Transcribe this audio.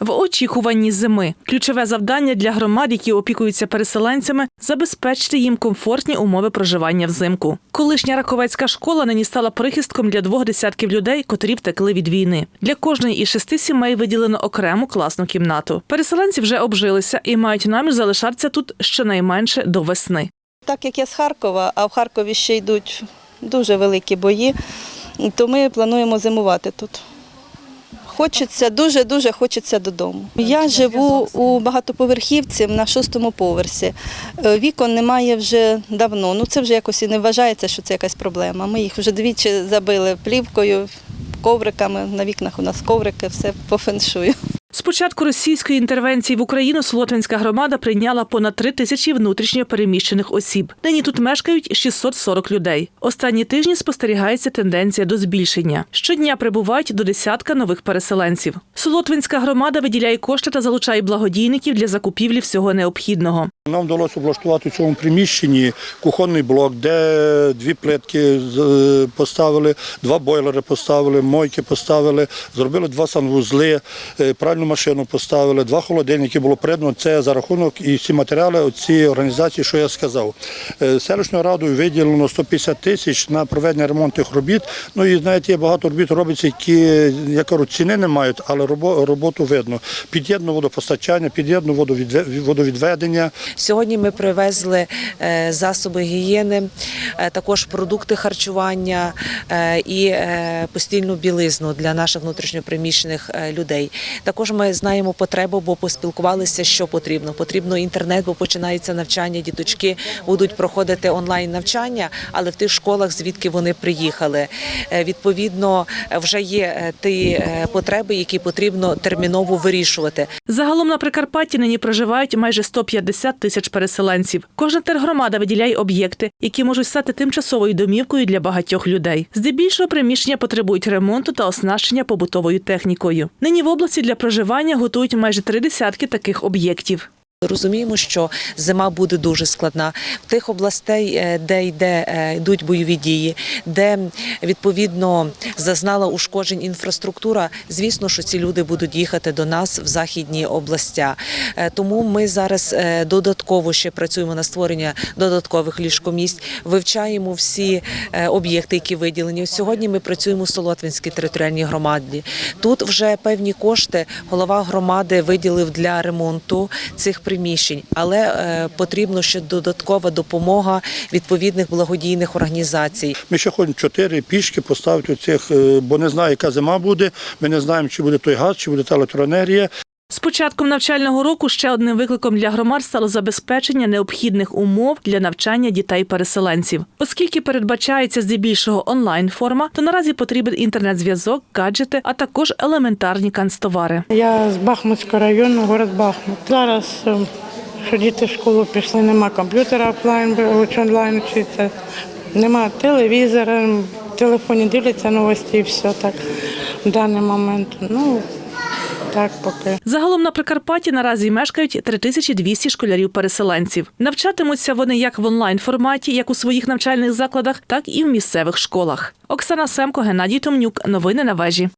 В очікуванні зими ключове завдання для громад, які опікуються переселенцями, забезпечити їм комфортні умови проживання взимку. Колишня раковецька школа нині стала прихистком для двох десятків людей, котрі втекли від війни. Для кожної із шести сімей виділено окрему класну кімнату. Переселенці вже обжилися і мають намір залишатися тут щонайменше до весни. Так як я з Харкова, а в Харкові ще йдуть дуже великі бої, то ми плануємо зимувати тут. Хочеться, дуже-дуже хочеться додому. Я живу у багатоповерхівці на шостому поверсі. Е, Вікон немає вже давно. Ну це вже якось і не вважається, що це якась проблема. Ми їх вже двічі забили плівкою, ковриками. На вікнах у нас коврики, все по феншую. З початку російської інтервенції в Україну Солотвинська громада прийняла понад три тисячі внутрішньо переміщених осіб. Нині тут мешкають 640 людей. Останні тижні спостерігається тенденція до збільшення. Щодня прибувають до десятка нових переселенців. Солотвинська громада виділяє кошти та залучає благодійників для закупівлі всього необхідного. Нам вдалося облаштувати в цьому приміщенні кухонний блок, де дві плитки поставили, два бойлери поставили, мойки поставили, зробили два санвузли, е, пральну машину поставили, два холодильники було придбано. Це за рахунок і всі матеріали цієї організації, що я сказав. Е, Селищною радою виділено 150 тисяч на проведення ремонтних робіт. Ну і знаєте, є багато робіт робиться, які я кажу, ціни не мають, але роботу видно. Під'єднано водопостачання, водовідве- водовідведення. Сьогодні ми привезли е, засоби гігієни, е, також продукти харчування е, і постільну білизну для наших внутрішньопереміщених е, людей. Також ми знаємо потребу, бо поспілкувалися, що потрібно. Потрібно інтернет, бо починається навчання. Діточки будуть проходити онлайн навчання, але в тих школах, звідки вони приїхали. Відповідно, вже є ті потреби, які потрібно терміново вирішувати. Загалом на Прикарпатті нині проживають майже 150 тисяч переселенців. Кожна тергромада виділяє об'єкти, які можуть стати тимчасовою домівкою для багатьох людей. Здебільшого приміщення потребують ремонту та оснащення побутовою технікою. Нині в області для проживання готують майже три десятки таких об'єктів. Розуміємо, що зима буде дуже складна в тих областей, е, де йде е, йдуть бойові дії, де відповідно зазнала ушкоджень інфраструктура. Звісно, що ці люди будуть їхати до нас в західні областя. Е, Тому ми зараз додатково ще працюємо на створення додаткових ліжкомісць, вивчаємо всі об'єкти, які виділені. Сьогодні ми працюємо в Солотвинській територіальній громаді. Тут вже певні кошти голова громади виділив для ремонту цих приміщень, але потрібна ще додаткова допомога відповідних благодійних організацій. Ми ще хочемо чотири пішки поставити цих, бо не знаю, яка зима буде. Ми не знаємо, чи буде той газ, чи буде та електроенергія. З початком навчального року ще одним викликом для громад стало забезпечення необхідних умов для навчання дітей-переселенців. Оскільки передбачається здебільшого онлайн форма, то наразі потрібен інтернет-зв'язок, гаджети, а також елементарні канцтовари. Я з Бахмутського району, город Бахмут. Зараз, е, що діти в школу пішли, нема комп'ютера офлайн, онлайн вчиться, нема телевізора, в телефоні дивляться новості і все так в даний момент. Ну, так поки. Загалом на Прикарпатті наразі мешкають 3200 школярів-переселенців. Навчатимуться вони як в онлайн форматі, як у своїх навчальних закладах, так і в місцевих школах. Оксана Семко, Геннадій Томнюк. Новини на вежі.